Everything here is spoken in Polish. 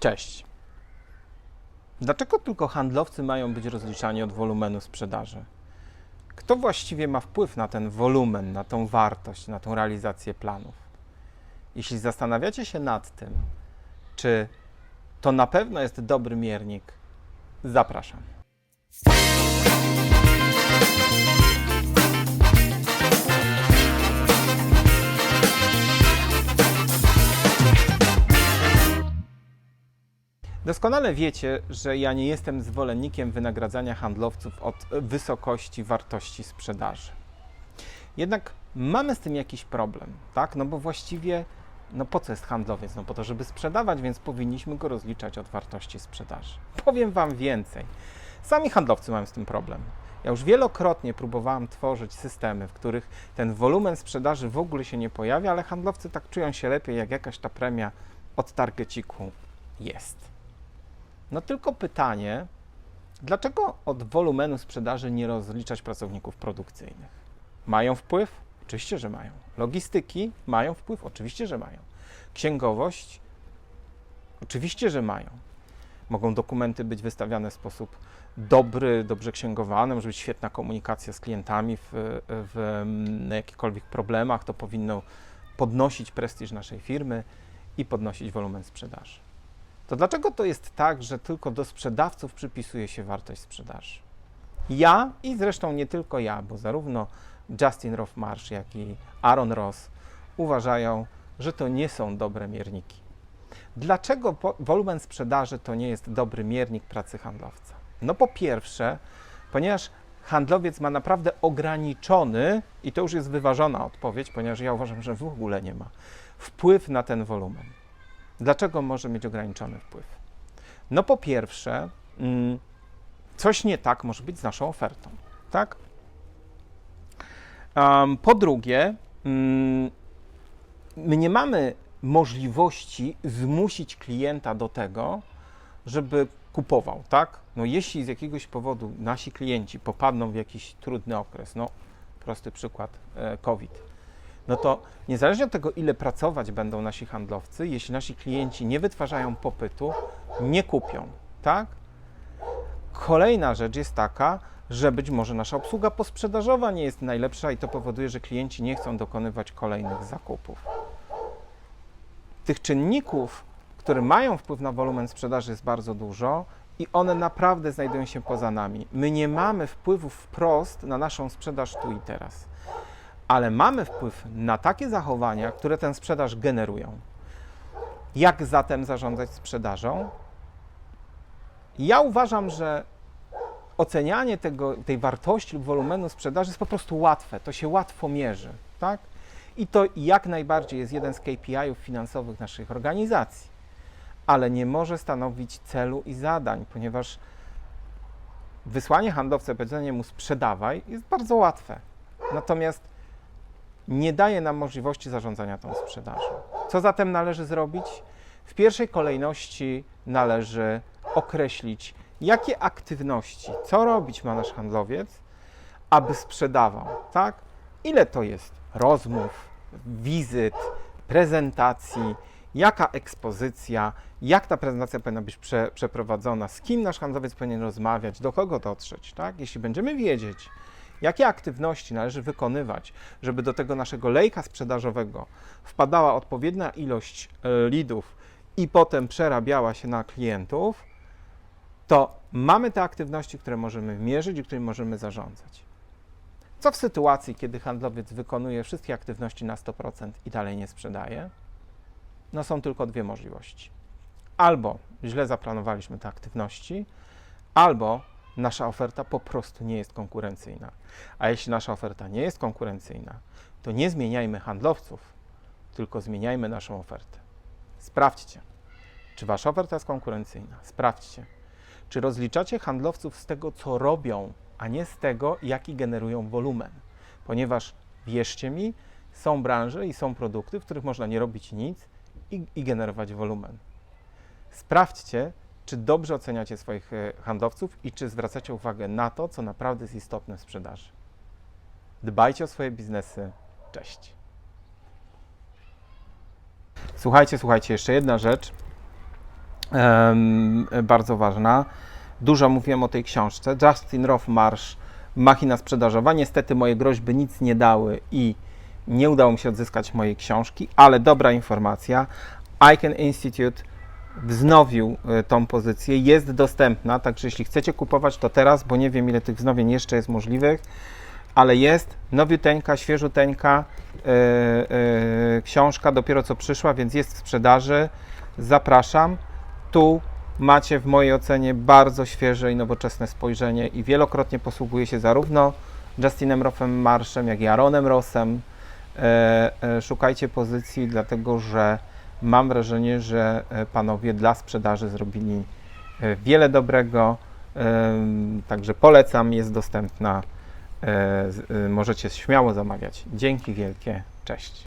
Cześć. Dlaczego tylko handlowcy mają być rozliczani od wolumenu sprzedaży? Kto właściwie ma wpływ na ten wolumen, na tą wartość, na tą realizację planów? Jeśli zastanawiacie się nad tym, czy to na pewno jest dobry miernik, zapraszam. Doskonale wiecie, że ja nie jestem zwolennikiem wynagradzania handlowców od wysokości wartości sprzedaży. Jednak mamy z tym jakiś problem, tak? No bo właściwie, no po co jest handlowiec? No po to, żeby sprzedawać, więc powinniśmy go rozliczać od wartości sprzedaży. Powiem Wam więcej. Sami handlowcy mają z tym problem. Ja już wielokrotnie próbowałem tworzyć systemy, w których ten wolumen sprzedaży w ogóle się nie pojawia, ale handlowcy tak czują się lepiej, jak jakaś ta premia od targeciku jest. No tylko pytanie, dlaczego od wolumenu sprzedaży nie rozliczać pracowników produkcyjnych? Mają wpływ? Oczywiście, że mają. Logistyki mają wpływ? Oczywiście, że mają. Księgowość? Oczywiście, że mają. Mogą dokumenty być wystawiane w sposób dobry, dobrze księgowany, może być świetna komunikacja z klientami w, w na jakichkolwiek problemach. To powinno podnosić prestiż naszej firmy i podnosić wolumen sprzedaży. To dlaczego to jest tak, że tylko do sprzedawców przypisuje się wartość sprzedaży? Ja i zresztą nie tylko ja, bo zarówno Justin Rothmarsh, jak i Aaron Ross uważają, że to nie są dobre mierniki. Dlaczego wolumen sprzedaży to nie jest dobry miernik pracy handlowca? No po pierwsze, ponieważ handlowiec ma naprawdę ograniczony, i to już jest wyważona odpowiedź, ponieważ ja uważam, że w ogóle nie ma, wpływ na ten wolumen. Dlaczego może mieć ograniczony wpływ? No po pierwsze, mm, coś nie tak może być z naszą ofertą, tak? Po drugie, mm, my nie mamy możliwości zmusić klienta do tego, żeby kupował, tak? No jeśli z jakiegoś powodu nasi klienci popadną w jakiś trudny okres, no prosty przykład, e, COVID, no to niezależnie od tego, ile pracować będą nasi handlowcy, jeśli nasi klienci nie wytwarzają popytu, nie kupią, tak? Kolejna rzecz jest taka, że być może nasza obsługa posprzedażowa nie jest najlepsza i to powoduje, że klienci nie chcą dokonywać kolejnych zakupów. Tych czynników, które mają wpływ na wolumen sprzedaży jest bardzo dużo i one naprawdę znajdują się poza nami. My nie mamy wpływu wprost na naszą sprzedaż tu i teraz ale mamy wpływ na takie zachowania, które tę sprzedaż generują. Jak zatem zarządzać sprzedażą? Ja uważam, że ocenianie tego, tej wartości lub wolumenu sprzedaży jest po prostu łatwe. To się łatwo mierzy, tak? I to jak najbardziej jest jeden z KPI-ów finansowych naszych organizacji, ale nie może stanowić celu i zadań, ponieważ wysłanie handlowca, powiedzenie mu sprzedawaj jest bardzo łatwe. Natomiast nie daje nam możliwości zarządzania tą sprzedażą. Co zatem należy zrobić? W pierwszej kolejności należy określić, jakie aktywności, co robić ma nasz handlowiec, aby sprzedawał, tak? Ile to jest rozmów, wizyt, prezentacji, jaka ekspozycja, jak ta prezentacja powinna być prze, przeprowadzona, z kim nasz handlowiec powinien rozmawiać, do kogo dotrzeć, tak? Jeśli będziemy wiedzieć, jakie aktywności należy wykonywać, żeby do tego naszego lejka sprzedażowego wpadała odpowiednia ilość e, lidów i potem przerabiała się na klientów, to mamy te aktywności, które możemy mierzyć i którymi możemy zarządzać. Co w sytuacji, kiedy handlowiec wykonuje wszystkie aktywności na 100% i dalej nie sprzedaje? No są tylko dwie możliwości. Albo źle zaplanowaliśmy te aktywności, albo nasza oferta po prostu nie jest konkurencyjna. A jeśli nasza oferta nie jest konkurencyjna, to nie zmieniajmy handlowców, tylko zmieniajmy naszą ofertę. Sprawdźcie, czy wasza oferta jest konkurencyjna. Sprawdźcie, czy rozliczacie handlowców z tego, co robią, a nie z tego, jaki generują wolumen. Ponieważ wierzcie mi, są branże i są produkty, w których można nie robić nic i, i generować wolumen. Sprawdźcie, czy dobrze oceniacie swoich e, handlowców i czy zwracacie uwagę na to, co naprawdę jest istotne w sprzedaży. Dbajcie o swoje biznesy. Cześć. Słuchajcie, słuchajcie, jeszcze jedna rzecz. em, bardzo ważna. Dużo mówiłem o tej książce. Justin Rothmarsh, Machina sprzedażowa. Niestety moje groźby nic nie dały i nie udało mi się odzyskać mojej książki, ale dobra informacja. Icon Institute wznowił e, tą pozycję, jest dostępna, także jeśli chcecie kupować to teraz, bo nie wiem ile tych wznowień jeszcze jest możliwych, ale jest nowiuteńka, świeżuteńka e, e, książka, dopiero co przyszła, więc jest w sprzedaży. Zapraszam. Tu macie w mojej ocenie bardzo świeże i nowoczesne spojrzenie i wielokrotnie posługuje się zarówno Justinem Rothem Marszem, jak i Aaronem Rossem. Szukajcie pozycji, dlatego że mam wrażenie, że e, panowie dla sprzedaży zrobili e, wiele dobrego. Także polecam, jest dostępna. E, Możecie śmiało zamawiać. Dzięki wielkie. Cześć.